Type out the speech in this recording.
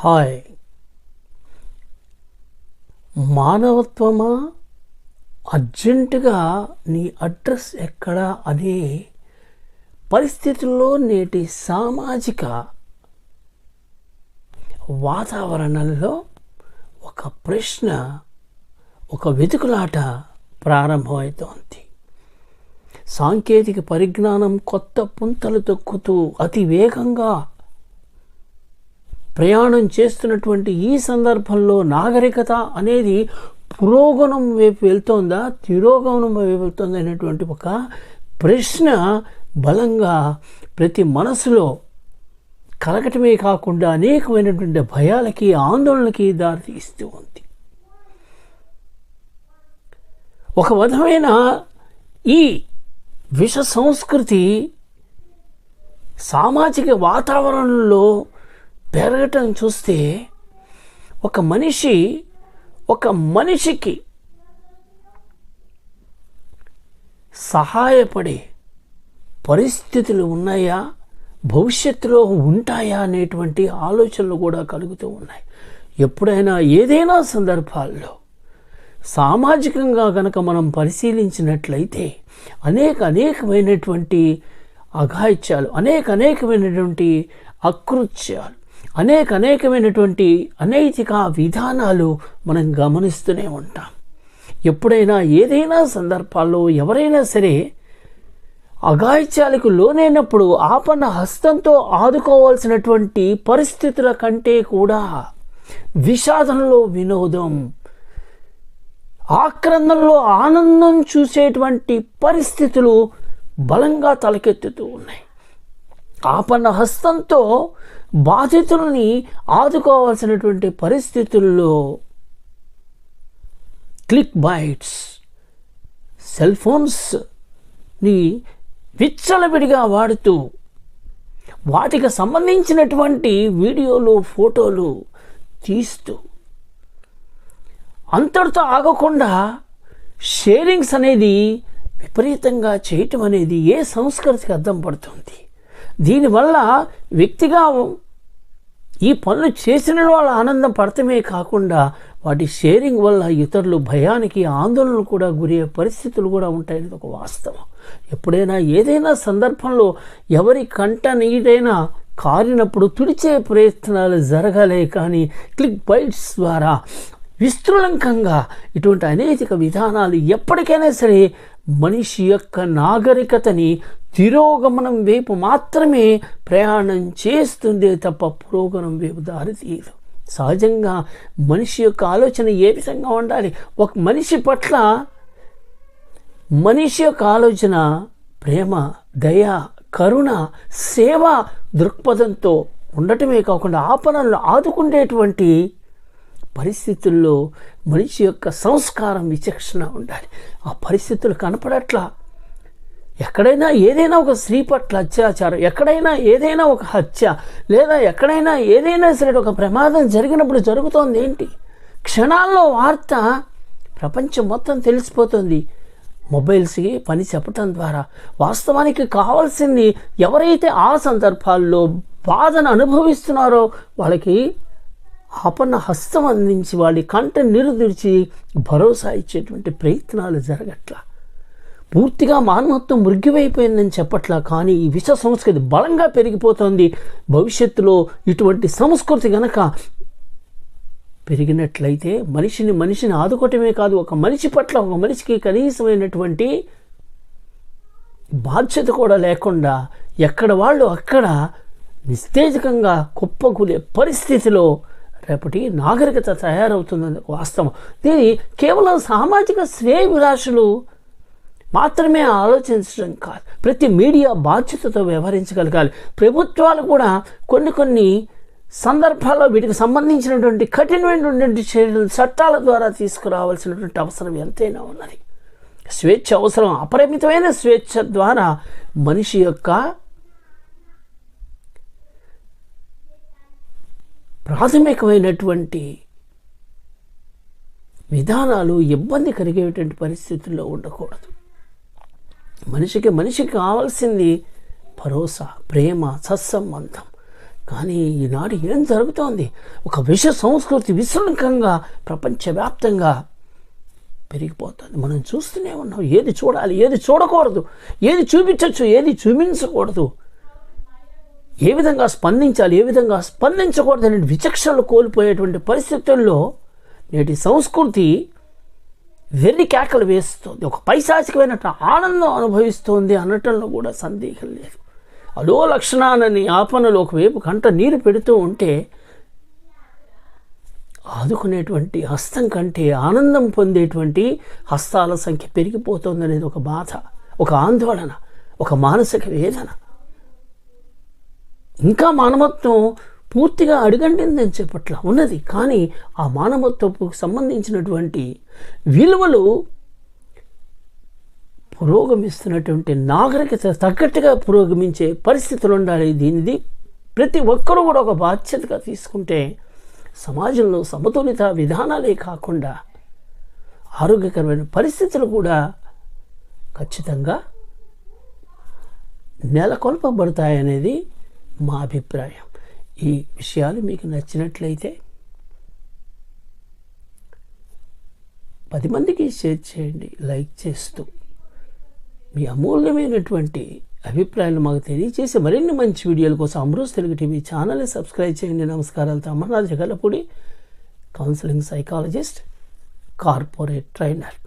Hi. మానవత్వమా? అర్జెంటుగా నీ address ఎక్కడా? అనే పరిస్థితుల్లో నేటి సామాజిక వాతావరణంలో ఒక ప్రశ్న ఒక వెతుకులాట ప్రారంభమవుతోంది సాంకేతిక పరిజ్ఞానం కొత్త పుంతలు తొక్కుతూ అతి వేగంగా ప్రయాణం చేస్తున్నటువంటి ఈ సందర్భంలో నాగరికత అనేది పురోగమనం వైపు వెళ్తోందా తిరోగమనం వైపు వెళ్తోందా అనేటువంటి ఒక ప్రశ్న బలంగా ప్రతి మనసులో కలగటమే కాకుండా అనేకమైనటువంటి భయాలకి ఆందోళనకి దారితీస్తూ ఉంది. ఒక విధమైన ఈ విష సంస్కృతి సామాజిక వాతావరణంలో పెరగటం చూస్తే ఒక మనిషి ఒక మనిషికి సహాయపడే పరిస్థితులు ఉన్నాయా? భవిష్యత్తులో ఉంటాయా? అనేటువంటి ఆలోచనలు కూడా కలుగుతూ ఉన్నాయి. ఎప్పుడైనా ఏదైనా సందర్భాల్లో సామాజికంగా కనుక మనం పరిశీలించినట్లయితే అనేక అనేకమైనటువంటి అఘాయిత్యాలు అనేక అనేకమైనటువంటి అకృత్యాలు అనేక అనేకమైనటువంటి అనైతిక విధానాలు మనం గమనిస్తూనే ఉంటాం. ఎప్పుడైనా ఏదైనా సందర్భాల్లో ఎవరైనా సరే అఘాయిత్యాలకు లోనైనప్పుడు ఆపన్న హస్తంతో ఆదుకోవాల్సినటువంటి పరిస్థితుల కంటే కూడా విషాదంలో వినోదం ఆక్రందనలో ఆనందం చూసేటువంటి పరిస్థితులు బలంగా తలకెత్తుతూ ఉన్నాయి. ఆపన్న హస్తంతో బాధితుల్ని ఆదుకోవాల్సినటువంటి పరిస్థితుల్లో క్లిక్ బైట్స్ సెల్ ఫోన్స్ని విచ్చలవిడిగా వాడుతూ వాటికి సంబంధించినటువంటి వీడియోలు ఫోటోలు తీస్తూ అంతటితో ఆగకుండా షేరింగ్స్ అనేది విపరీతంగా చేయటం అనేది ఏ సంస్కృతికి అర్థం పడుతుంది? దీనివల్ల వ్యక్తిగా ఈ పనులు చేసిన వాళ్ళ ఆనందం పడటమే కాకుండా వాటి షేరింగ్ వల్ల ఇతరులు భయానికి ఆందోళనలు కూడా గురయ్యే పరిస్థితులు కూడా ఉంటాయనేది ఒక వాస్తవం. ఎప్పుడైనా ఏదైనా సందర్భంలో ఎవరి కంట నీడైనా కారినప్పుడు తుడిచే ప్రయత్నాలు జరగాలే కానీ క్లిక్ బైట్స్ ద్వారా విస్తృలంకంగా ఇటువంటి అనేక విధానాలు ఎప్పటికైనా సరే మనిషి యొక్క నాగరికతని తిరోగమనం వైపు మాత్రమే ప్రయాణం చేస్తుందే తప్ప పురోగమనం వైపు దారి తీయదు. సహజంగా మనిషి యొక్క ఆలోచన ఏ విధంగా ఉండాలి? ఒక మనిషి పట్ల మనిషి యొక్క ఆలోచన ప్రేమ దయ కరుణ సేవ దృక్పథంతో ఉండటమే కాకుండా ఆపణలను ఆదుకునేటువంటి పరిస్థితుల్లో మనిషి యొక్క సంస్కారం విచక్షణ ఉండాలి. ఆ పరిస్థితులు కనపడట్లా. ఎక్కడైనా ఏదైనా ఒక స్త్రీ పట్ల అత్యాచారం ఎక్కడైనా ఏదైనా ఒక హత్య లేదా ఎక్కడైనా ఏదైనా సరే ఒక ప్రమాదం జరిగినప్పుడు జరుగుతోంది ఏంటి? క్షణాల్లో వార్త ప్రపంచం మొత్తం తెలిసిపోతుంది. మొబైల్స్కి పని చెప్పటం ద్వారా వాస్తవానికి కావాల్సింది ఎవరైతే ఆ సందర్భాల్లో బాధను అనుభవిస్తున్నారో వాళ్ళకి ఆపన్న హస్తం అందించి వాళ్ళ కంట నిరుదిర్చి భరోసా ఇచ్చేటువంటి ప్రయత్నాలు జరగట్లా. పూర్తిగా మానవత్వం మృగ్యమైపోయిందని చెప్పట్లా కానీ ఈ విష సంస్కృతి బలంగా పెరిగిపోతుంది. భవిష్యత్తులో ఇటువంటి సంస్కృతి గనక పెరిగినట్లయితే మనిషిని మనిషిని ఆదుకోవటమే కాదు ఒక మనిషి పట్ల ఒక మనిషికి కనీసమైనటువంటి బాధ్యత కూడా లేకుండా ఎక్కడ వాళ్ళు అక్కడ నిస్తేజకంగా కుప్పకూలే పరిస్థితిలో రేపటి నాగరికత తయారవుతుందని వాస్తవం. దీని కేవలం సామాజిక శ్రేయ విలాసులు మాత్రమే ఆలోచించడం కాదు. ప్రతి మీడియా బాధ్యతతో వ్యవహరించగలగాలి. ప్రభుత్వాలు కూడా కొన్ని కొన్ని సందర్భాల్లో వీటికి సంబంధించినటువంటి కఠినమైనటువంటి చర్యలు చట్టాల ద్వారా తీసుకురావాల్సినటువంటి అవసరం ఎంతైనా ఉన్నది. స్వేచ్ఛ అవసరం అపరిమితమైన స్వేచ్ఛ ద్వారా మనిషి యొక్క ప్రాథమికమైనటువంటి విధానాలు ఇబ్బంది కలిగేటువంటి పరిస్థితుల్లో ఉండకూడదు. మనిషికి మనిషికి కావాల్సింది భరోసా ప్రేమ సత్సంబంధం. కానీ ఈనాడు ఏం జరుగుతోంది? ఒక విష సంస్కృతి విశృంఖంగా ప్రపంచవ్యాప్తంగా పెరిగిపోతుంది. మనం చూస్తూనే ఉన్నాం ఏది చూడాలి ఏది చూడకూడదు ఏది చూపించవచ్చు ఏది చూపించకూడదు. ఏ విధంగా స్పందించాలి ఏ విధంగా స్పందించకూడదు అనే విచక్షణలు కోల్పోయేటువంటి పరిస్థితుల్లో నేటి సంస్కృతి వెర్రి కేకలు వేస్తుంది. ఒక పైశాచికమైనట్టు ఆనందం అనుభవిస్తోంది అనటంలో కూడా సందేహం లేదు. అదో లక్షణాలని ఆపనలు ఒకవైపు కంట నీరు పెడుతూ ఉంటే ఆదుకునేటువంటి హస్తం కంటే ఆనందం పొందేటువంటి హస్తాల సంఖ్య పెరిగిపోతుంది అనేది ఒక బాధ ఒక ఆందోళన ఒక మానసిక వేదన. ఇంకా మానవత్వం పూర్తిగా అడుగంటిందని చెప్పట్ల ఉన్నది. కానీ ఆ మానవత్వపు సంబంధించినటువంటి విలువలు పురోగమిస్తున్నటువంటి నాగరికత తగ్గట్టుగా పురోగమించే పరిస్థితులు ఉండాలి. దీనిది ప్రతి ఒక్కరూ కూడా ఒక బాధ్యతగా తీసుకుంటే సమాజంలో సమతులిత విధానాలే కాకుండా ఆరోగ్యకరమైన పరిస్థితులు కూడా ఖచ్చితంగా నెలకొల్పబడతాయనేది మా అభిప్రాయం. ఈ విషయాలు మీకు నచ్చినట్లయితే పది మందికి షేర్ చేయండి లైక్ చేస్తూ. మీ అమూల్యమైనటువంటి అభిప్రాయాలు మాకు తెలియజేసి మరిన్ని మంచి వీడియోల కోసం అమృత్ తెలుగు టీవీ ఛానల్ని సబ్స్క్రైబ్ చేయండి. నమస్కారాలతో Amarnath Jagalapudi counselling psychologist corporate trainer.